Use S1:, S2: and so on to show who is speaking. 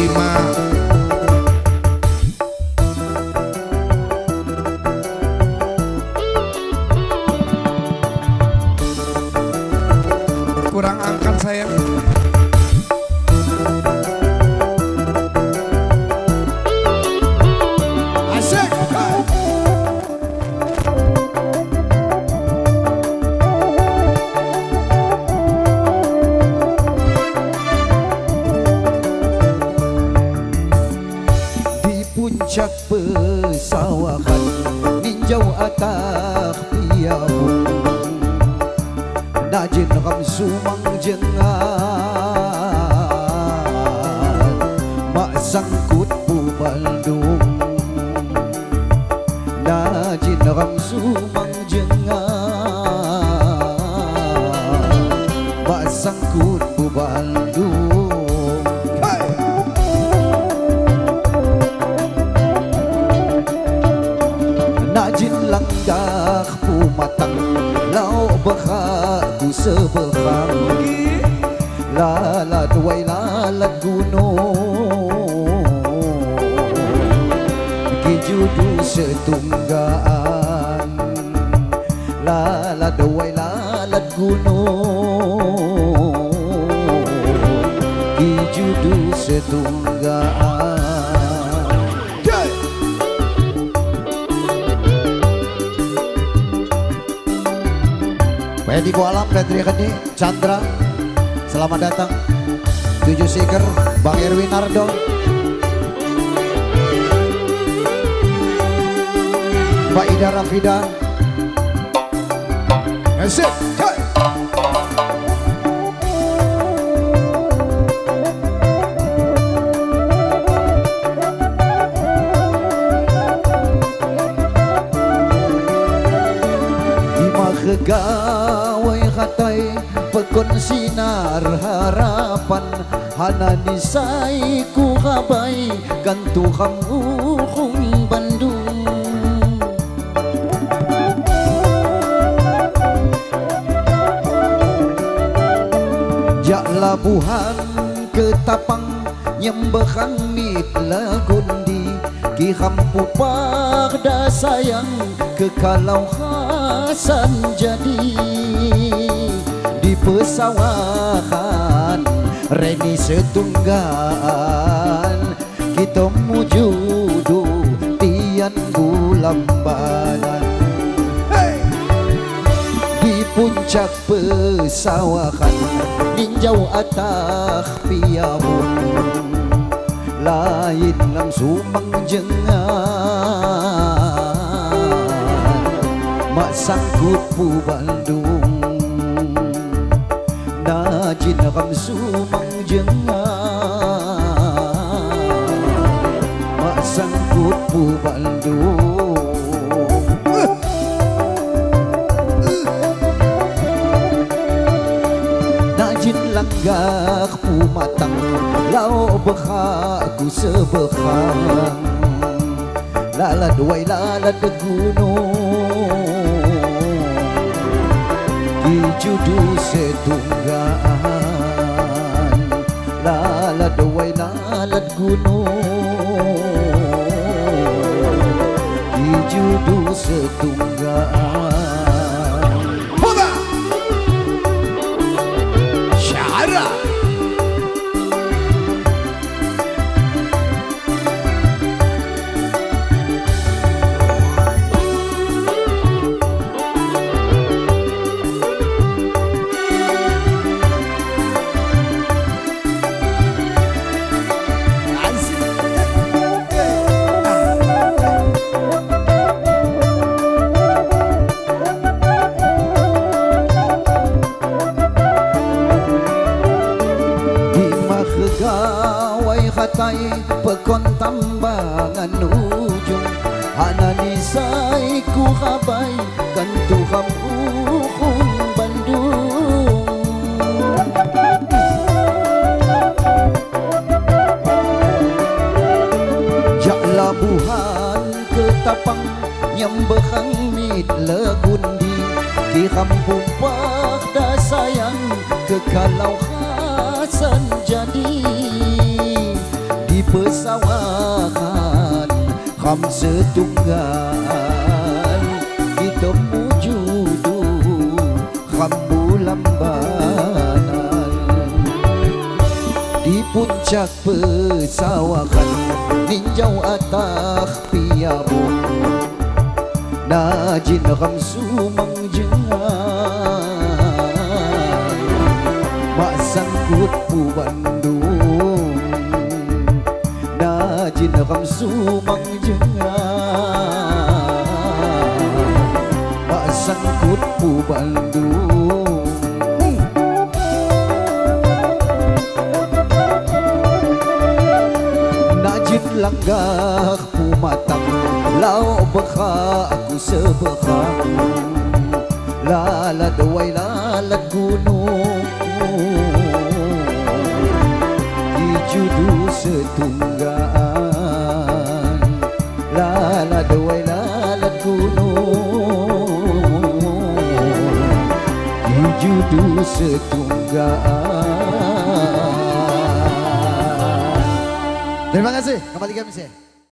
S1: diterima kurang angkat saya
S2: Ninjau atah piabu Najin ram bekak ku sebekang Lalat wai lalat gunung Kejudu setunggaan Lalat wai lalat gunung Kejudu setunggaan Wedi Bu Alam dan Tri Chandra. Selamat datang. Tujuh Seeker Bang Erwin Nardo. Mbak Ida Rafida.
S1: Asik Hai.
S2: Di katay Pagkon sinar harapan. Hananisay ku kabay Ganto kamukong Bandung. Jak labuhan ketapang Nyembekan mit lagundi Ki hampu pada sayang Kekalau Hasan jadi Di pesawahan Reni setunggan Kita mujudu Tian bulambanan
S1: Hey.
S2: di puncak pesawahan ninjau atah piamun lain lam sumang jengan mak sangkut pu Bandung najin ram sumang jengan mak sangkut pu Bandung Najin langgak pu matang Lau bekak ku sebekang Lalad wai lalad gunung Di judu setunggaan Wai lalad gunung. Di judu setunggaan tambangan ujung. Ananisay ku kabay Kanto kamukong Bandung. Jak labuhan ketapang Nyambekang mit legundi. Di kampung Pakda sayang Kekalau Hasan jadi Di pesawahan Kam setunggal Kita mujudu Kambu lambanan. Di puncak pesawakan Ninjau atas piabu Najin kam sumang jengan Mak sangkut pu Bandung Najin kam sumang jengan Mak sangkut pu Bandung Najin langgah pu matang Lau beka aku sebekang Lalat wai lalat gunung. Di judu setunggaan judu setunggaan Terima kasih. Kembali kami sih.